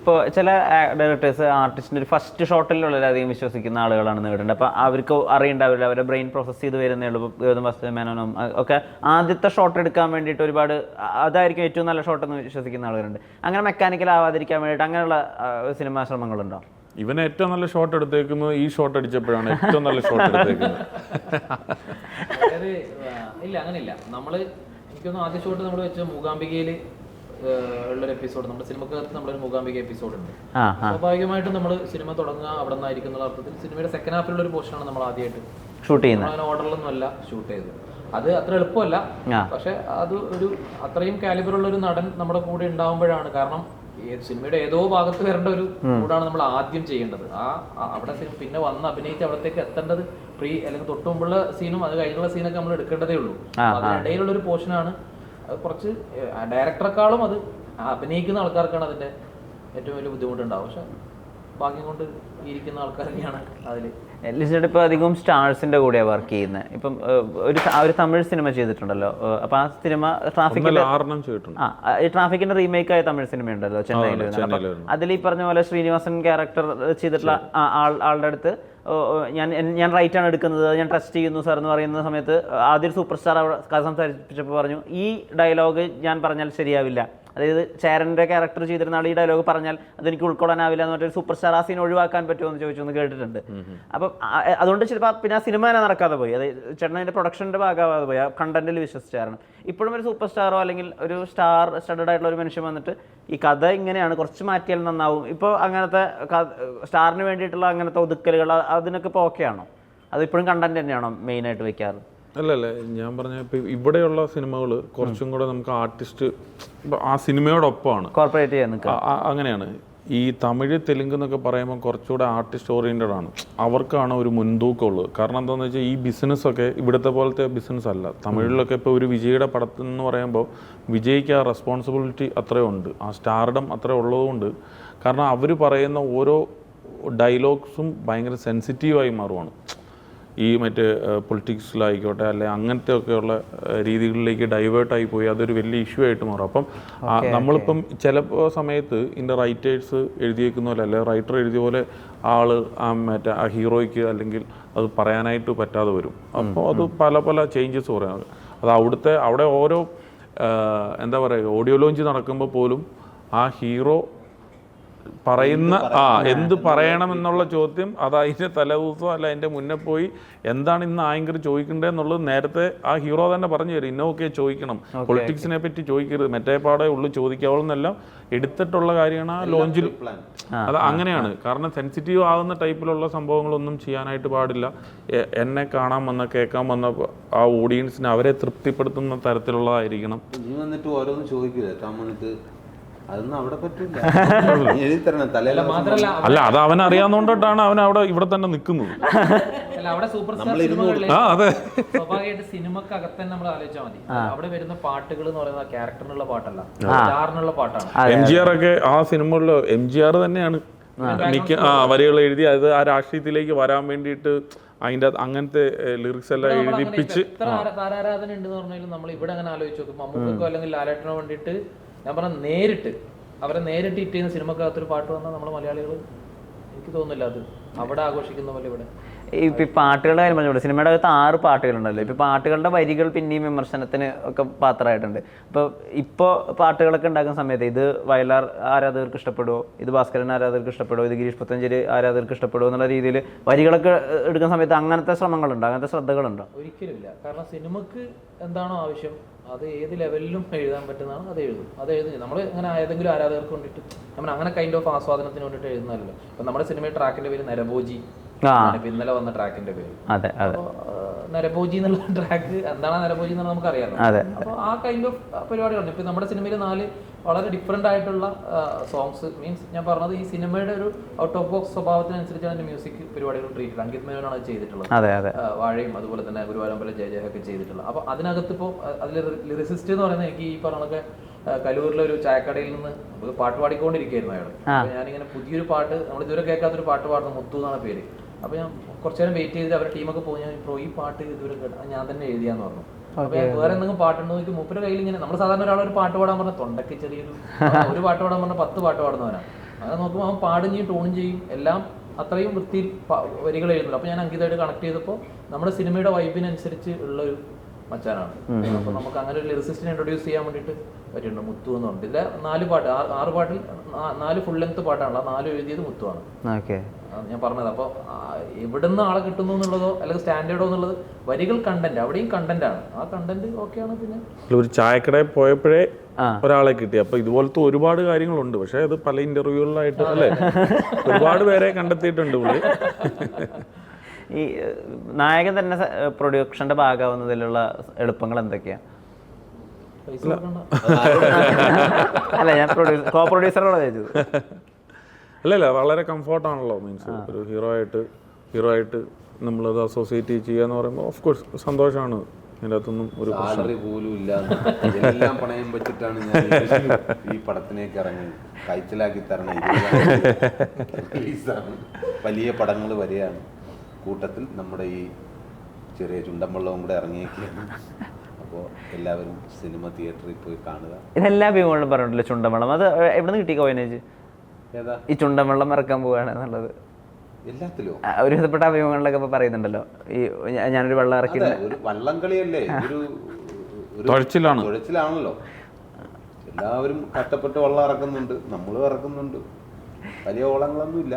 ഇപ്പോൾ ചില ഡയറക്ടേഴ്സ് ആർട്ടിസ്റ്റിന്റെ ഒരു ഫസ്റ്റ് ഷോട്ടിൽ വളരെയധികം വിശ്വസിക്കുന്ന ആളുകളാണ് നേടേണ്ടത് അപ്പോൾ അവർക്ക് അറിയണ്ടാവില്ല അവരുടെ ബ്രെയിൻ പ്രോസസ്സ് ചെയ്ത് വരുന്നേ ഉള്ളൂ ഗൗതം ഒക്കെ. ആദ്യത്തെ ഷോട്ട് എടുക്കാൻ വേണ്ടിയിട്ട് ഒരുപാട് അതായിരിക്കും ഏറ്റവും നല്ല ഷോട്ട് എന്ന് വിശ്വസിക്കുന്ന ആളുകളുണ്ട്. അങ്ങനെ മെക്കാനിക്കൽ ആവാതിരിക്കാൻ വേണ്ടിയിട്ട് അങ്ങനെയുള്ള സിനിമാ ശ്രമങ്ങളുണ്ടോ? ഇവൻ ഏറ്റവും നല്ല ഷോട്ട് എടുത്തേക്കുന്നത് ഈ ഷോട്ട് അടിച്ചപ്പോഴാണ് ഏറ്റവും നല്ല ഷോട്ട് എടുത്തേക്കുന്നത്. ഇല്ല അങ്ങനെയില്ല. നമ്മൾ എനിക്കൊന്നും ആദ്യ ഷോട്ട് നമ്മൾ വെച്ച മൂകാംബികയിൽ ഉള്ളൊരു എപ്പിസോഡ് നമ്മുടെ സിനിമക്കകത്ത് നമ്മളൊരു മൂകാംബിക എപ്പിസോഡ് ഉണ്ട്. സ്വാഭാവികമായിട്ടും നമ്മൾ സിനിമ തുടങ്ങുക അവിടെ നിന്നായിരിക്കും എന്നുള്ള അർത്ഥത്തിൽ സിനിമയുടെ സെക്കൻഡ് ഹാഫിലുള്ള ഒരു പോർഷനാണ് നമ്മൾ ആദ്യമായിട്ട് ഷൂട്ട് ചെയ്യുന്നത്. ഓർഡറിലൊന്നുമല്ല ഷൂട്ട് ചെയ്തത്. അത് അത്ര എളുപ്പമല്ല. പക്ഷെ അത് ഒരു അത്രയും കാലിബറുള്ള ഒരു നടൻ നമ്മുടെ കൂടെ ഉണ്ടാവുമ്പോഴാണ്. കാരണം സിനിമയുടെ ഏതോ ഭാഗത്ത് വരേണ്ട ഒരു കൂടാണ് നമ്മൾ ആദ്യം ചെയ്യേണ്ടത്. ആ അവിടെ പിന്നെ വന്ന് അഭിനയിച്ച് അവിടത്തേക്ക് എത്തേണ്ടത് പ്രീ അല്ലെങ്കിൽ തൊട്ട് മുമ്പുള്ള സീനും അത് കഴിഞ്ഞുള്ള സീനൊക്കെ നമ്മൾ എടുക്കേണ്ടതേ ഉള്ളൂ. അതിനിടയിലുള്ള ഒരു പോർഷനാണ് അത് കുറച്ച് ഡയറക്ടറെക്കാളും അത് അഭിനയിക്കുന്ന ആൾക്കാർക്കാണ് അതിന്റെ ഏറ്റവും വലിയ ബുദ്ധിമുട്ടുണ്ടാവും പക്ഷെ ഭാഗ്യം കൊണ്ട് ഇരിക്കുന്ന ആൾക്കാരൊക്കെയാണ് അതിൽ ലിസ്റ്റഡ് ഇപ്പോൾ അധികവും സ്റ്റാർസിന്റെ കൂടെയാണ് വർക്ക് ചെയ്യുന്നത് ഇപ്പം ഒരു ആ ഒരു തമിഴ് സിനിമ ചെയ്തിട്ടുണ്ടല്ലോ. അപ്പം അപ്പോൾ ആ സിനിമ ചെയ്തിട്ടുണ്ട്. ആ ഈ ട്രാഫിക്കിന്റെ റീമേക്ക് ആയ തമിഴ് സിനിമ ഉണ്ടല്ലോ ചെന്നൈയിൽ അതിൽ ഈ പറഞ്ഞ പോലെ ശ്രീനിവാസൻ ക്യാരക്ടർ ചെയ്തിട്ടുള്ള ആളുടെ അടുത്ത് ഞാൻ ഞാൻ റൈറ്റ് ആണ് എടുക്കുന്നത് ഞാൻ ട്രസ്റ്റ് ചെയ്യുന്നു സാർ എന്ന് പറയുന്ന സമയത്ത് ആദ്യം സൂപ്പർ സ്റ്റാർ അവിടെ കഥ സംസാരിച്ചപ്പോൾ പറഞ്ഞു ഈ ഡയലോഗ് ഞാൻ പറഞ്ഞാൽ ശരിയാവില്ല. അതായത് ചേരന്റെ ക്യാരക്ടർ ചെയ്തിരുന്ന ആൾ ഈ ഡയലോഗ് പറഞ്ഞാൽ അതെനിക്ക് ഉൾക്കൊള്ളാനാവില്ല എന്ന് പറഞ്ഞൊരു സൂപ്പർ സ്റ്റാർ ആ സീൻ ഒഴിവാക്കാൻ പറ്റുമോ എന്ന് ചോദിച്ചു എന്ന് കേട്ടിട്ടുണ്ട്. അപ്പം അതുകൊണ്ട് ചിലപ്പോൾ പിന്നെ ആ സിനിമ തന്നെ നടക്കാതെ പോയി. അതായത് ചേട്ടൻ അതിന്റെ പ്രൊഡക്ഷന്റെ ഭാഗമാകാതെ പോയി. ആ കണ്ടന്റിൽ വിശ്വസിച്ചായിരുന്നു ഇപ്പോഴും ഒരു സൂപ്പർ സ്റ്റാറോ അല്ലെങ്കിൽ ഒരു സ്റ്റാർ സ്റ്റഡഡ് ആയിട്ടുള്ള ഒരു മനുഷ്യൻ വന്നിട്ട് ഈ കഥ ഇങ്ങനെയാണ് കുറച്ച് മാറ്റിയാൽ നന്നാവും. ഇപ്പോൾ അങ്ങനത്തെ സ്റ്റാറിന് വേണ്ടിയിട്ടുള്ള അങ്ങനത്തെ ഒതുക്കലുകൾ അതിനൊക്കെ ഇപ്പോൾ ഓക്കെ ആണോ? അത് ഇപ്പോഴും കണ്ടന്റ് തന്നെയാണോ മെയിനായിട്ട് വെക്കാറ്? അല്ല അല്ല ഞാൻ പറഞ്ഞ ഇപ്പൊ ഇവിടെയുള്ള സിനിമകൾ കുറച്ചും കൂടെ നമുക്ക് ആർട്ടിസ്റ്റ് ആ സിനിമയോടൊപ്പമാണ്. കോർപ്പറേറ്റ് ചെയ്യാൻ അങ്ങനെയാണ്. ഈ തമിഴ് തെലുങ്ക് എന്നൊക്കെ പറയുമ്പോൾ കുറച്ചുകൂടെ ആർട്ടിസ്റ്റ് ഓറിയന്റഡ് ആണ്. അവർക്കാണ് ഒരു മുൻതൂക്കം ഉള്ളത്. കാരണം എന്താണെന്ന് വെച്ചാൽ ഈ ബിസിനസ്സൊക്കെ ഇവിടുത്തെ പോലത്തെ ബിസിനസ് അല്ല. തമിഴിലൊക്കെ ഇപ്പോൾ ഒരു വിജയുടെ പടത്തിൽ എന്ന് പറയുമ്പോൾ വിജയ്ക്ക് ആ റെസ്പോൺസിബിലിറ്റി അത്രയും ഉണ്ട്. ആ സ്റ്റാർഡം അത്ര ഉള്ളതുകൊണ്ട് കാരണം അവർ പറയുന്ന ഓരോ ഡയലോഗ്സും ഭയങ്കര സെൻസിറ്റീവായി മാറുവാണ്. ഈ മറ്റ് പൊളിറ്റിക്സിലായിക്കോട്ടെ അല്ലെ അങ്ങനത്തെ ഒക്കെയുള്ള രീതികളിലേക്ക് ഡൈവേർട്ടായി പോയി അതൊരു വലിയ ഇഷ്യൂ ആയിട്ട് മാറും. അപ്പം നമ്മളിപ്പം ചിലപ്പോൾ സമയത്ത് ഇതിന്റെ റൈറ്റേഴ്സ് എഴുതിയേക്കുന്ന പോലെ അല്ലെ റൈറ്റർ എഴുതിയ പോലെ ആൾ ആ മറ്റേ ആ ഹീറോയ്ക്ക് അല്ലെങ്കിൽ അത് പറയാനായിട്ട് പറ്റാതെ വരും. അപ്പോൾ അത് പല പല ചേഞ്ചസ് പറയാം. അത് അവിടുത്തെ അവിടെ ഓരോ എന്താ പറയുക ഓഡിയോ ലോഞ്ച് നടക്കുമ്പോൾ പോലും ആ ഹീറോ പറയുന്ന ആ എന്ത് പറയണം? എന്നുള്ള ചോദ്യം അത് അതിന്റെ തലേദിവസം അല്ല അതിന്റെ മുന്നേ പോയി എന്താണ് ഇന്ന് ആങ്കർ ചോദിക്കേണ്ടത് എന്നുള്ളത് നേരത്തെ ആ ഹീറോ തന്നെ പറഞ്ഞു തരും. ഇന്നൊക്കെ ചോദിക്കണം. പൊളിറ്റിക്സിനെ പറ്റി ചോദിക്കരുത്. മറ്റേ പാടെ ഉള്ളു ചോദിക്കാവുള്ളെന്നെല്ലാം എടുത്തിട്ടുള്ള കാര്യമാണ് ആ ലോഞ്ചിൽ. അത് അങ്ങനെയാണ്. കാരണം സെൻസിറ്റീവ് ആകുന്ന ടൈപ്പിലുള്ള സംഭവങ്ങളൊന്നും ചെയ്യാനായിട്ട് പാടില്ല. എന്നെ കാണാൻ വന്ന കേൾക്കാൻ വന്ന ആ ഓഡിയൻസിനെ അവരെ തൃപ്തിപ്പെടുത്തുന്ന തരത്തിലുള്ളതായിരിക്കണം. നീ വന്നിട്ട് ഓരോന്ന് ചോദിക്കില്ല അതൊന്നും അവിടെ പറ്റില്ല. നീ എഴുതി തരണം തലയില മാത്രല്ല അല്ല അത് അവൻ അറിയാവുന്നതുകൊണ്ടിട്ടാണ് അവൻ അവിടെ ഇവിടെ തന്നെ നിൽക്കുന്നത്. അല്ല അവിടെ സൂപ്പർ സ്റ്റാർ സിനിമകളിൽ ആ അതെ. സ്വാഭാവികമായിട്ട് സിനിമക്കകത്ത് തന്നെ നമ്മൾ ആലോചിച്ചാൽ മതി. അവിടെ വരുന്ന പാട്ടുകൾ എന്ന് പറയുന്നത് ക്യാരക്ടറിനുള്ള പാട്ടല്ല. സ്റ്റാറിനുള്ള പാട്ടാണ്. എം ജി ആർ ഒക്കെ ആ സിനിമകളിൽ എം ജി ആർ തന്നെയാണ്. മിക്ക ആ വരികൾ എഴുതി അത് ആ രാഷ്ട്രീയത്തിലേക്ക് വരാൻ വേണ്ടിയിട്ട് അതിന്റെ അങ്ങനത്തെ ലിറിക്സ് എല്ലാം എഴുതിപ്പിച്ച് എത്ര ആരാ- താരാരാധന ഉണ്ട് പറഞ്ഞാലും നമ്മൾ ഇവിടെ അങ്ങനെ ആലോചിച്ച് നോക്കും. മമ്മൂക്കോ അല്ലെങ്കിൽ ലാലേട്ടനോ വേണ്ടിയിട്ട് ഞാൻ പറഞ്ഞ നേരിട്ട് അവരെ നേരിട്ട് ഹിറ്റ് ചെയ്യുന്ന സിനിമക്കകത്തൊരു പാട്ട് വന്നാൽ നമ്മൾ മലയാളികൾ എനിക്ക് തോന്നുന്നില്ല അത്. അവിടെ ആഘോഷിക്കുന്ന പോലെ ഇവിടെ. ഇപ്പം പാട്ടുകളുടെ കാര്യം പറഞ്ഞു സിനിമയുടെ അകത്ത് ആറ് പാട്ടുകളുണ്ടല്ലോ. ഇപ്പം പാട്ടുകളുടെ വരികൾ പിന്നെയും വിമർശനത്തിന് ഒക്കെ പാത്രമായിട്ടുണ്ട്. അപ്പോൾ ഇപ്പോൾ പാട്ടുകളൊക്കെ ഉണ്ടാക്കുന്ന സമയത്ത് ഇത് വയലാർ ആരാധകർക്ക് ഇഷ്ടപ്പെടുമോ ഇത് ഭാസ്കരൻ ആരാധകർക്ക് ഇഷ്ടപ്പെടുമോ ഇത് ഗിരീഷ് പുത്തഞ്ചേരി ആരാധകർക്ക് ഇഷ്ടപ്പെടുമോ എന്നുള്ള രീതിയിൽ വരികളൊക്കെ എടുക്കുന്ന സമയത്ത് അങ്ങനത്തെ ശ്രമങ്ങളുണ്ടോ? അങ്ങനത്തെ ശ്രദ്ധകളുണ്ടോ? ഒരിക്കലുമില്ല. കാരണം സിനിമക്ക് എന്താണോ ആവശ്യം അത് ഏത് ലെവലിലും എഴുതാൻ പറ്റുന്നതാണ് അത് എഴുതും. അത് എഴുതും. നമ്മൾ അങ്ങനെ ഏതെങ്കിലും ആരാധകർക്ക് വേണ്ടിയിട്ട് നമ്മൾ അങ്ങനെ കൈൻഡ് ഓഫ് ആസ്വാദനത്തിന് വേണ്ടിയിട്ട് എഴുതുന്നതല്ലോ ഇപ്പം നമ്മുടെ സിനിമയുടെ ട്രാക്കിന്റെ പേര് നരഭോജി. ഇപ്പൊ ഇന്നലെ വന്ന ട്രാക്കിന്റെ പേര്. അതെ അതെ. നരഭോജി എന്നുള്ള ട്രാക്ക് എന്താണ് നരപൂജി നരഭോജി എന്നുള്ളത് നമുക്കറിയാലോ അതെ. അപ്പോൾ ആ കൈൻഡ് ഓഫ് പരിപാടികളുണ്ട്. ഇപ്പൊ നമ്മുടെ സിനിമയിൽ നാല് വളരെ ഡിഫറെന്റ് ആയിട്ടുള്ള സോങ്സ് മീൻസ് ഞാൻ പറഞ്ഞത് ഈ സിനിമയുടെ ഒരു ഔട്ട് ഓഫ് ബോക്സ് സ്വഭാവത്തിനനുസരിച്ചാണ് അതിന്റെ മ്യൂസിക് പരിപാടികൾ ട്രീറ്റ് അങ്കിത് മേനോനാണ് അത് ചെയ്തിട്ടുള്ളത്. വാഴയും അതുപോലെ തന്നെ ഗുരുവായൂരമ്പലം ജയ ഒക്കെ ചെയ്തിട്ടുള്ളത്. അപ്പൊ അതിനകത്ത് ഇപ്പോൾ അതിൽ ലിറിസിസ്റ്റ് എന്ന് പറയുന്നത് എനിക്ക് ഈ പറഞ്ഞൊക്കെ കലൂരിലെ ഒരു ചായക്കടയിൽ നിന്ന് പാട്ട് പാടിക്കൊണ്ടിരിക്കുകയായിരുന്നു അയാൾ ഞാനിങ്ങനെ പുതിയൊരു പാട്ട് നമ്മൾ ഇതുവരെ കേൾക്കാത്തൊരു പാട്ട് പാടുന്നു മുത്തു എന്നാണ് പേര്. അപ്പൊ ഞാൻ കുറച്ചു നേരം വെയിറ്റ് ചെയ്തിട്ട് അവരുടെ ടീമൊക്കെ പോയി ഞാൻ ഈ പാട്ട് ഇതുവരെ കേട്ട ഞാൻ തന്നെ എഴുതിയാന്ന് പറഞ്ഞു. അപ്പൊ വേറെ എന്തെങ്കിലും പാട്ടുണ്ടോ നോക്കി മൂപ്പരുടെ കയ്യിൽ ഇങ്ങനെ നമ്മൾ സാധാരണ ഒരാൾ ഒരു പാട്ട് പാടാൻ പറഞ്ഞ തൊണ്ടയ്ക്ക് ചെറിയൊരു ഒരു പാട്ട് പാടാൻ പറഞ്ഞ പത്ത് പാട്ട് പാടുന്നവനാണ് അത് നോക്കുമ്പോൾ അവൻ പാടും ചെയ്യും ടൂണും ചെയ്യും എല്ലാം അത്രയും വൃത്തിയിൽ വരികൾ എഴുതുന്നുണ്ട് അപ്പോൾ ഞാൻ അങ്കിതായിട്ട് കണക്ട് ചെയ്തപ്പോൾ നമ്മുടെ സിനിമയുടെ വൈബിനനുസരിച്ച് ഉള്ളൊരു മച്ചാനാണ്. അപ്പോൾ നമുക്ക് അങ്ങനെ ഒരു ലിറിസിസ്റ്റിനെ ഇൻട്രൊഡ്യൂസ് ചെയ്യാൻ വേണ്ടിയിട്ട് പറ്റിയിട്ടുണ്ട്. മുത്തു എന്ന് പറഞ്ഞിട്ട് ഇതിലെ നാല് പാട്ട് ആറ് പാട്ടിൽ നാല് ഫുൾ ലെങ്ത് പാട്ടാണല്ലോ നാല് എഴുതിയത് മുത്തുവാണ്. ഞാൻ പറഞ്ഞത്. അപ്പോൾ എവിടുന്ന് ആളെ കിട്ടുന്നു എന്നുള്ളതോ അല്ലെങ്കിൽ സ്റ്റാൻഡേർഡോ എന്നുള്ളത് വരികൾ കണ്ടന്റ് അവിടെയും കണ്ടന്റ് ആണ്. ആ കണ്ടന്റ് ഓക്കെയാണ് പിന്നെ. ഒരു ചായക്കടയിൽ പോയപ്പോഴേ ഒരാളെ കിട്ടി. അപ്പൊ ഇതുപോലത്തെ ഒരുപാട് കാര്യങ്ങളുണ്ട്. പക്ഷെ അത് പല ഇന്റർവ്യൂകളിലായിട്ട് അല്ലേ? ഒരുപാട് പേരെ കണ്ടെത്തിയിട്ടുണ്ട് പുള്ളി. ഈ നായകൻ തന്നെ പ്രൊഡക്ഷന്റെ ഭാഗമാവുന്നതിലുള്ള എളുപ്പങ്ങൾ എന്തൊക്കെയാ? അല്ല ഞാൻ പ്രൊഡ്യൂസർ കോ പ്രൊഡ്യൂസറോട് ചോദിച്ചത്. അല്ല അല്ല വളരെ കംഫർട്ടാണല്ലോ മീൻസ് ഒരു ഹീറോ ആയിട്ട് ഹീറോ ആയിട്ട് നമ്മളത് അസോസിയേറ്റ് ചെയ്യുക എന്ന് പറയുമ്പോൾ ഓഫ് കോഴ്സ് സന്തോഷമാണ്. അതിന്റെ അകത്തൊന്നും ഒരു സാലറി പോലും ഇല്ലാന്ന് എല്ലാം പണയം വെച്ചിട്ടാണ് ഞാൻ ഈ- പടത്തിലേക്ക് ഇറങ്ങിയത് കൈച്ചലാക്കി തരണം വലിയ പടങ്ങൾ വരികയാണ് കൂട്ടത്തിൽ നമ്മുടെ ഈ ചെറിയ ചുണ്ടമ്പള്ളവും കൂടെ ഇറങ്ങിയേക്കാണ് അപ്പോൾ എല്ലാവരും സിനിമ തിയേറ്ററിൽ പോയി കാണുക. ഇതെല്ലാ ഭീമങ്ങളിലും പറഞ്ഞിട്ടില്ല ചുണ്ടമ്പളം അത് എവിടെ നിന്ന് കിട്ടി കോയിനേജ്? ഏതാ? ഈ ചുണ്ടമ്പള്ളം ഇറക്കാൻ പോവുകയാണ് എന്നുള്ളത്. എല്ലാത്തിലും? ആ, ഒരു വിധപ്പെട്ട അഭിമുഖങ്ങളിലൊക്കെ ഇപ്പൊ പറയുന്നുണ്ടല്ലോ. ഈ ഞാനൊരു വെള്ളം ഇറക്കി ഒരു വള്ളം കളിയല്ലേ? ഒരു ഒരു തുഴച്ചിലാണ്. തുഴച്ചിലാണല്ലോ. എല്ലാവരും കഷ്ടപ്പെട്ട് വെള്ളം ഇറക്കുന്നുണ്ട്. നമ്മളും ഇറക്കുന്നുണ്ട്. വലിയ ഓളങ്ങളൊന്നും ഇല്ല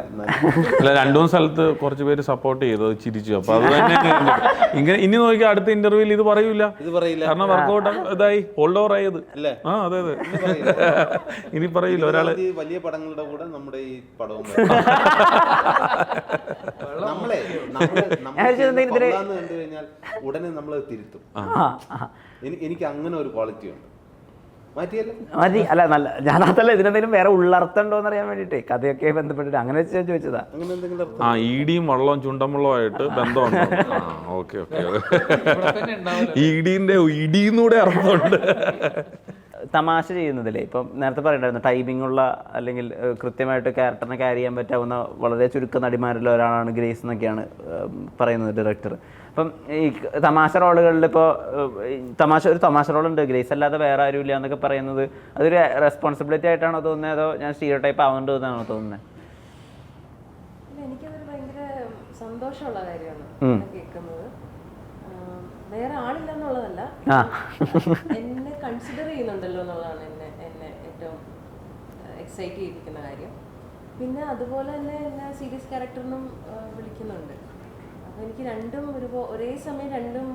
അല്ല രണ്ടു മൂന്ന് സ്ഥലത്ത് കുറച്ച് പേര് സപ്പോർട്ട് ചെയ്തു അത് ചിരിച്ചു. അപ്പൊ അത് തന്നെ ഇങ്ങനെ ഇനി നോക്കി അടുത്ത ഇന്റർവ്യൂവിൽ ഇത് പറയൂല. ഇത് പറയില്ല. കാരണം വർക്കൗട്ട് ഇതായി ഹോൾഡ് ഓവർ ആയത്. അല്ലേ? ആ അതെ അതെ. ഇനി പറയില്ല. ഒരാൾ വലിയ പടങ്ങളുടെ കൂടെ നമ്മുടെ ഈ പടവും നമ്മളെ ഉടനെ നമ്മൾ തിരുത്തും. എനി- എനിക്ക് അങ്ങനെ ഒരു ക്വാളിറ്റി ഉണ്ട്. മതി അല്ല നല്ല ഞാൻ അതല്ല ഇതിനെന്തെങ്കിലും വേറെ ഉള്ളർത്ഥം ഉണ്ടോ എന്ന് അറിയാൻ വേണ്ടിട്ട് കഥയൊക്കെ ബന്ധപ്പെട്ടിട്ട് അങ്ങനെ വെച്ച് ഞാൻ ചോദിച്ചതാ. അങ്ങനെ എന്തെങ്കിലും അർത്ഥം? ആ ഇടിയും വള്ളവും ചുണ്ടമ്പള്ളവുമായിട്ട് ബന്ധമുണ്ടോ? ആ ഓക്കെ ഓക്കെ. ഇവിടെ ഇടിയും കൂടെ അർത്ഥമുണ്ട് തമാശ ചെയ്യുന്നതിലേ ഇപ്പം നേരത്തെ പറയണ്ടായിരുന്നു ടൈമിംഗ് ഉള്ള അല്ലെങ്കിൽ കൃത്യമായിട്ട് ക്യാരക്ടറിനെ ക്യാരി ചെയ്യാൻ പറ്റാവുന്ന വളരെ ചുരുക്കം നടിമാരിൽ ഒരാളാണ് ഗ്രേസ് എന്നൊക്കെയാണ് പറയുന്നത് ഡയറക്ടർ അപ്പം ഈ തമാശ റോളുകളിൽ ഇപ്പോൾ തമാശ ഒരു തമാശ റോളുണ്ട്. ഗ്രേസ് അല്ലാതെ വേറെ ആരും ഇല്ല എന്നൊക്കെ പറയുന്നത് അതൊരു റെസ്പോൺസിബിലിറ്റി ആയിട്ടാണോ തോന്നുന്നത് അതോ ഞാൻ സ്റ്റീരിയോ ടൈപ്പ് ആവേണ്ടത് എന്നാണോ തോന്നുന്നത് എനിക്കതൊരു ഭയങ്കര സന്തോഷമുള്ള കാര്യമാണ് കേൾക്കുന്നത്. വേറെ ആളില്ലെന്നുള്ളതല്ല. കൺസിഡർ ചെയ്യുന്നുണ്ടല്ലോ എന്നുള്ളതാണ് എന്നെ എന്നെ ഏറ്റവും എക്സൈറ്റ് ചെയ്തിരിക്കുന്ന കാര്യം. പിന്നെ അതുപോലെ തന്നെ എന്നെ സീരിയസ് ക്യാരക്ടറിനും വിളിക്കുന്നുണ്ട്. അപ്പോൾ എനിക്ക് രണ്ടും ഒരു ഒരേ സമയം രണ്ടും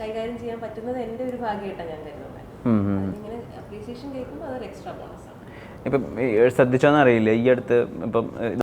കൈകാര്യം ചെയ്യാൻ പറ്റുന്നത് എന്റെ ഒരു ഭാഗ്യമായിട്ടാണ് ഞാൻ കരുതുന്നത്. ഉം. അപ്രീസിയേഷൻ കേൾക്കുമ്പോൾ അതൊരു എക്സ്ട്രാ ബോണസാണ് ഇപ്പം ശ്രദ്ധിച്ചോന്നറിയില്ല ഈ അടുത്ത് ഇപ്പം